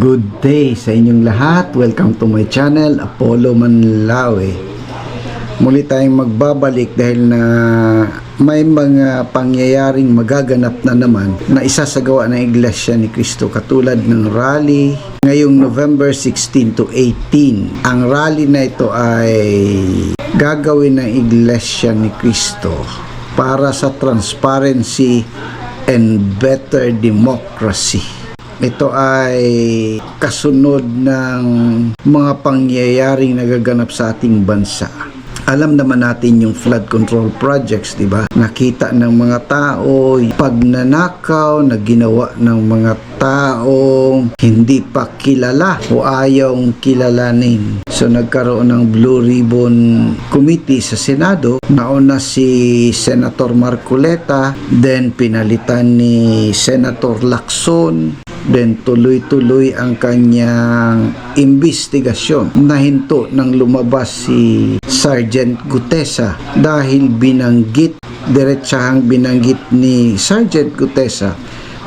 Good day sa inyong lahat. Welcome to my channel, Apollo Manlawe. Muli tayong magbabalik dahil na may mga pangyayaring magaganap na naman na isasagawa ng Iglesia ni Cristo katulad ng rally ngayong November 16 to 18. Ang rally na ito ay gagawin ng Iglesia ni Cristo para sa transparency and better democracy. Ito ay kasunod ng mga pangyayaring nagaganap sa ating bansa. Alam naman natin yung flood control projects, di ba? Nakita ng mga tao, pagnanakaw na ginawa ng mga taong hindi pa kilala o ayong kilalanin. So nagkaroon ng Blue Ribbon Committee sa Senado. Nauna si Senator Marcoleta, then pinalitan ni Senator Lacson, Then tuloy-tuloy ang kanyang investigasyon. Nahinto nang lumabas si Sergeant Gutesa dahil binanggit, diretsahang binanggit ni Sergeant Gutesa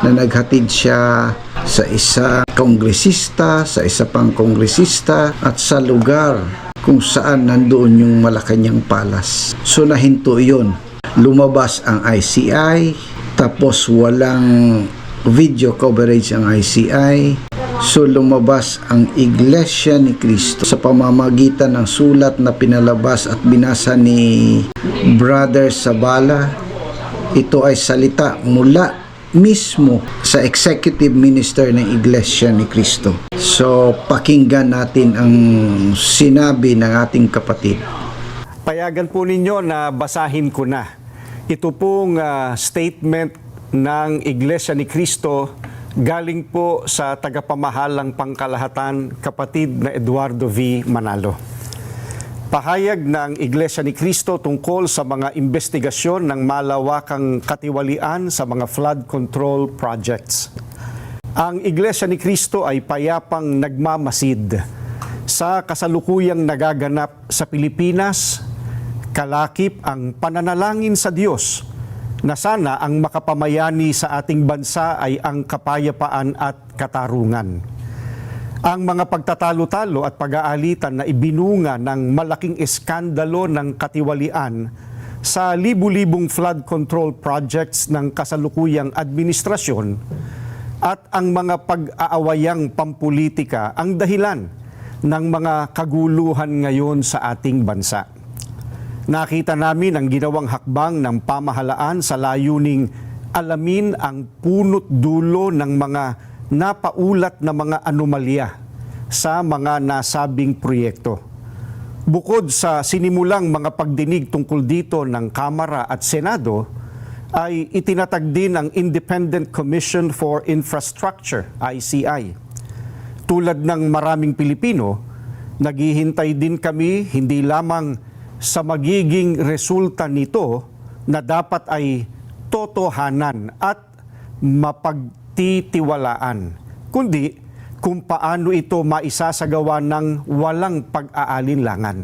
na naghatid siya sa isa kongresista, sa isa pang kongresista at sa lugar kung saan nandoon yung Malacanang Palace. So nahinto yon. Lumabas ang ICI, tapos walang video coverage ang ICI. So lumabas ang Iglesia ni Cristo sa pamamagitan ng sulat na pinalabas at binasa ni Brother Sabala. Ito ay salita mula mismo sa executive minister ng Iglesia ni Cristo. So pakinggan natin ang sinabi ng ating kapatid. Payagan po ninyo na basahin ko na. Ito pong ah, statement ng Iglesia ni Cristo galing po sa tagapamahalang pangkalahatan kapatid na Eduardo V. Manalo. Pahayag ng Iglesia ni Cristo tungkol sa mga investigasyon ng malawakang katiwalian sa mga flood control projects. Ang Iglesia ni Cristo ay payapang nagmamasid sa kasalukuyang nagaganap sa Pilipinas, kalakip ang pananalangin sa Diyos na sana ang makapamayani sa ating bansa ay ang kapayapaan at katarungan. Ang mga pagtatalo-talo at pag-aalitan na ibinunga ng malaking eskandalo ng katiwalian sa libu-libong flood control projects ng kasalukuyang administrasyon at ang mga pag-aawayang pampolitika ang dahilan ng mga kaguluhan ngayon sa ating bansa. Nakita namin ang ginawang hakbang ng pamahalaan sa layuning alamin ang punot dulo ng mga napaulat na mga anomalya sa mga nasabing proyekto. Bukod sa sinimulang mga pagdinig tungkol dito ng Kamara at Senado, ay itinatag din ang Independent Commission for Infrastructure, ICI. Tulad ng maraming Pilipino, naghihintay din kami hindi lamang sa magiging resulta nito na dapat ay totohanan at mapagtitiwalaan, kundi kung paano ito maisasagawa ng walang pag-aalinlangan.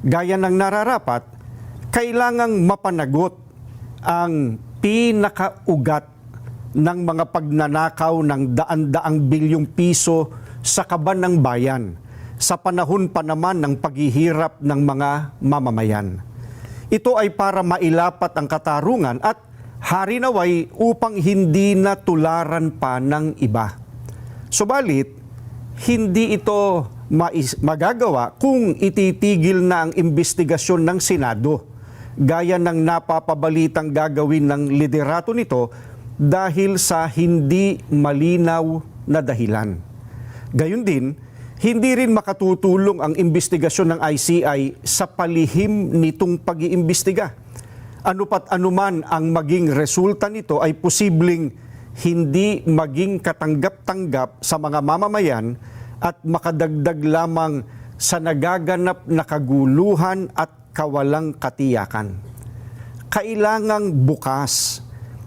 Gaya ng nararapat, kailangang mapanagot ang pinakaugat ng mga pagnanakaw ng daan-daang bilyong piso sa kaban ng bayan sa panahon pa naman ng paghihirap ng mga mamamayan. Ito ay para mailapat ang katarungan at harinaway upang hindi na tularan pa ng iba. Subalit, hindi ito magagawa kung ititigil na ang investigasyon ng Senado gaya ng napapabalitang gagawin ng liderato nito dahil sa hindi malinaw na dahilan. Gayun din, hindi rin makatutulong ang investigasyon ng ICI sa palihim nitong pag-iimbestiga. Ano pat anuman ang maging resulta nito ay posibleng hindi maging katanggap-tanggap sa mga mamamayan at makadagdag lamang sa nagaganap na kaguluhan at kawalang katiyakan. Kailangang bukas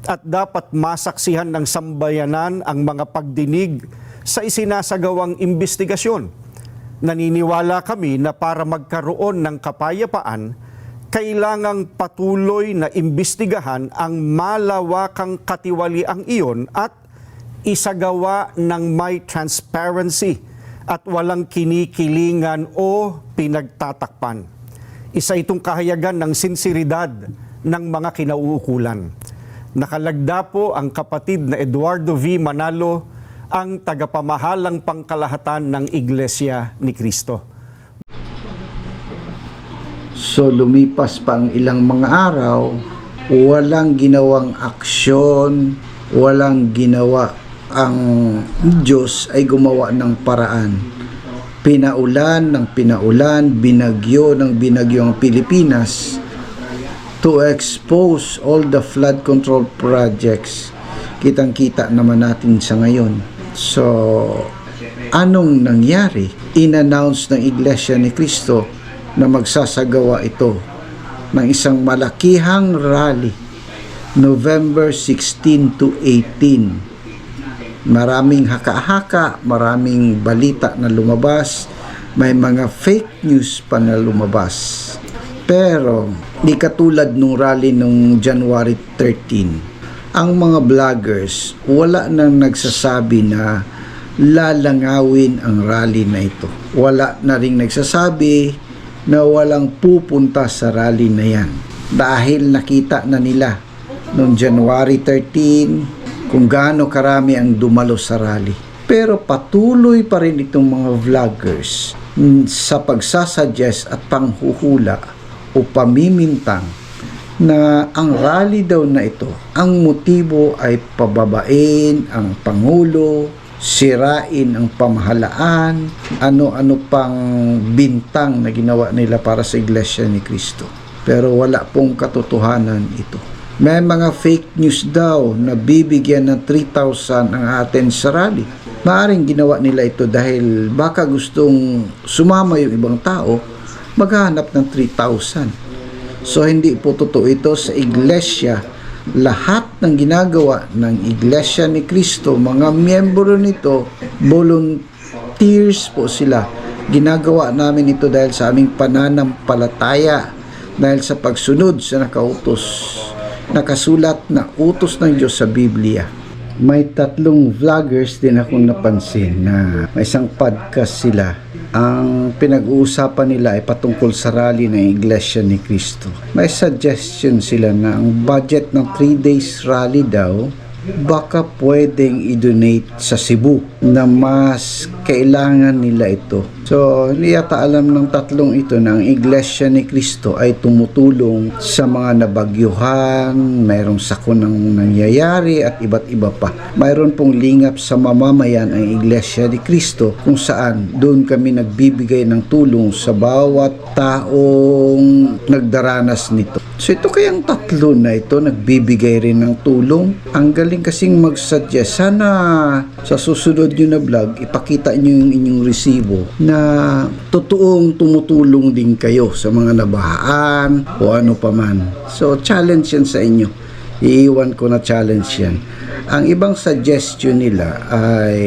at dapat masaksihan ng sambayanan ang mga pagdinig sa isinasagawang investigasyon. Naniniwala kami na para magkaroon ng kapayapaan, kailangang patuloy na imbestigahan ang malawakang katiwaliang iyon at isagawa ng may transparency at walang kinikilingan o pinagtatakpan. Isa itong kahayagan ng sinseridad ng mga kinauukulan. Nakalagda po ang kapatid na Eduardo V. Manalo, ang tagapamahalang pangkalahatan ng Iglesia ni Cristo. So lumipas pa ang ilang mga araw, walang ginawang aksyon, walang ginawa ang Diyos ay gumawa ng paraan. Pinaulan ng pinaulan, binagyo ng binagyo ang Pilipinas to expose all the flood control projects. Kitang-kita naman natin sa ngayon. So, anong nangyari? In-announce ng Iglesia ni Cristo na magsasagawa ito ng isang malakihang rally November 16 to 18 maraming haka-haka, maraming balita na lumabas, may mga fake news pa na lumabas. Pero, di katulad nung rally nung January 13, ang mga vloggers, wala nang nagsasabi na lalangawin ang rally na ito. Wala na ring nagsasabi na walang pupunta sa rally na yan. Dahil nakita na nila noong January 13, kung gaano karami ang dumalo sa rally. Pero patuloy pa rin itong mga vloggers sa pagsasuggest at panghuhula o pamimintang na ang rally daw na ito, ang motibo ay pababain ang Pangulo, sirain ang pamahalaan, ano-ano pang bintang na ginawa nila para sa Iglesia ni Cristo. Pero wala pong katotohanan ito. May mga fake news daw na bibigyan ng 3,000 ang atin sa rally. Maaring ginawa nila ito dahil baka gustong sumama yung ibang tao, maghanap ng 3,000. So hindi po totoo ito sa iglesia. Lahat ng ginagawa ng iglesia ni Kristo, mga miyembro nito, volunteers po sila. Ginagawa namin ito dahil sa aming pananampalataya, dahil sa pagsunod sa nakautos nakasulat na utos ng Diyos sa Biblia. May tatlong vloggers din akong napansin na may isang podcast sila. Ang pinag-uusapan nila ay patungkol sa rally ng Iglesia ni Cristo. May suggestion sila na ang budget ng 3 days rally daw baka pwedeng i-donate sa Cebu na mas kailangan nila ito. So, hindi yata alam ng tatlong ito na ang Iglesia ni Cristo ay tumutulong sa mga nabagyuhan, mayroong sakon ng nangyayari at iba't iba pa. Mayroon pong lingap sa mamamayan ang Iglesia ni Cristo kung saan doon kami nagbibigay ng tulong sa bawat taong nagdaranas nito. So ito kayang tatlo na ito nagbibigay rin ng tulong. Ang galing kasing mag-suggest. Sana sa susunod nyo na vlog, ipakita nyo yung inyong resibo na totoong tumutulong din kayo sa mga nabahaan o ano pa man. So challenge yan sa inyo. Iiwan ko na challenge yan. Ang ibang suggestion nila ay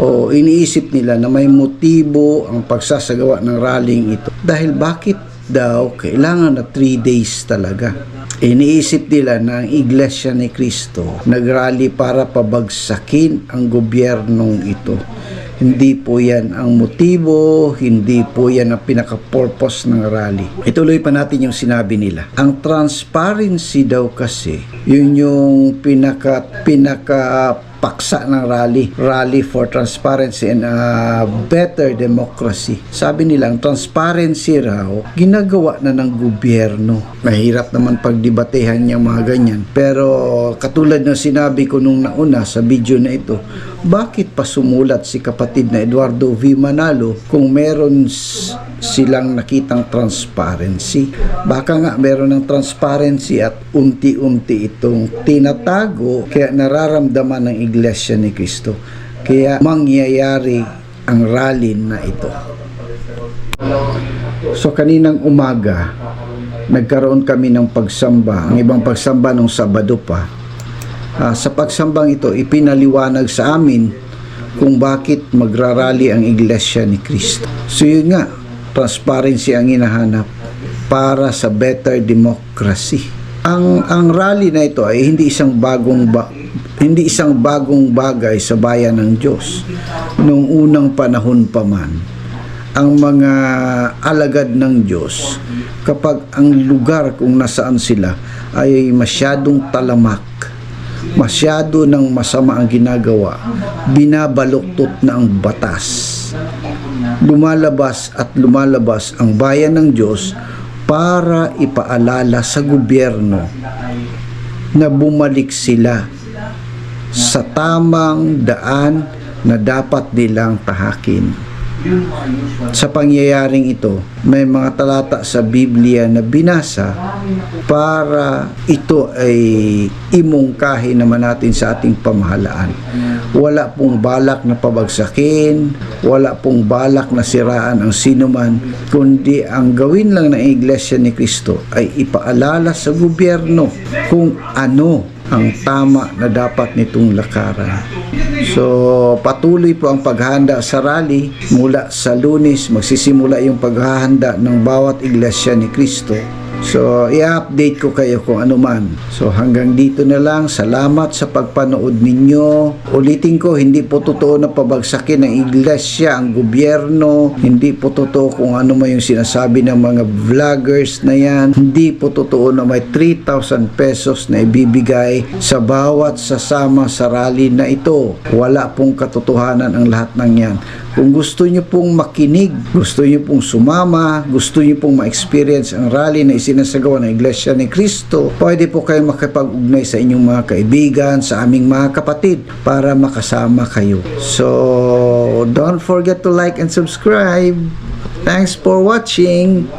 o iniisip nila na may motibo ang pagsasagawa ng rallying ito. Dahil bakit daw kailangan na 3 days talaga? Iniisip nila na ang Iglesia ni Cristo nagrally para pabagsakin ang gobyernong ito. Hindi po yan ang motibo, hindi po yan ang pinaka-purpose ng rally. Ituloy pa natin yung sinabi nila. Ang transparency daw kasi, yun yung pinaka, pinaka paksa ng rally. Rally for Transparency and a Better Democracy. Sabi nila, ang transparency raw, ginagawa na ng gobyerno. Mahirap naman pagdibatehan yung mga ganyan. Pero katulad ng sinabi ko nung nauna sa video na ito, bakit pa sumulat si kapatid na Eduardo V. Manalo kung meron silang nakitang transparency? Baka nga meron ng transparency at unti-unti itong tinatago kaya nararamdaman ng Iglesia ni Cristo. Kaya mangyayari ang rally na ito. So kaninang umaga, nagkaroon kami ng pagsamba. Ang ibang pagsamba nung Sabado pa. Ah, sa pagsambang ito, ipinaliwanag sa amin kung bakit magrarally ang Iglesia ni Cristo. So yun nga, transparency ang hinahanap para sa better democracy. Ang ang rally na ito ay hindi isang bagong ba, hindi isang bagong bagay sa bayan ng Diyos. Noong unang panahon pa man, ang mga alagad ng Diyos, kapag ang lugar kung nasaan sila ay masyadong talamak, masyado ng masama ang ginagawa, binabaluktot na ang batas. Lumalabas at lumalabas ang bayan ng Diyos para ipaalala sa gobyerno na bumalik sila sa tamang daan na dapat nilang tahakin. Sa pangyayaring ito, may mga talata sa Biblia na binasa para ito ay imungkahi naman natin sa ating pamahalaan. Wala pong balak na pabagsakin, wala pong balak na siraan ang sinuman, kundi ang gawin lang ng Iglesia ni Kristo ay ipaalala sa gobyerno kung ano ang tama na dapat nitong lakaran. So, patuloy po ang paghahanda sa rally. Mula sa lunes, magsisimula yung paghahanda ng bawat iglesia ni Kristo. So, i-update ko kayo kung ano man. So, hanggang dito na lang. Salamat sa pagpanood ninyo. Ulitin ko, hindi po totoo na pabagsakin ng iglesia, ang gobyerno. Hindi po totoo kung ano man yung sinasabi ng mga vloggers na yan. Hindi po totoo na may 3,000 pesos na ibibigay sa bawat sasama sa rally na ito. Wala pong katotohanan ang lahat ng yan. Kung gusto nyo pong makinig, gusto nyo pong sumama, gusto nyo pong ma-experience ang rally na isinasagawa ng Iglesia ni Cristo, pwede po kayo makipag-ugnay sa inyong mga kaibigan, sa aming mga kapatid, para makasama kayo. So, don't forget to like and subscribe. Thanks for watching.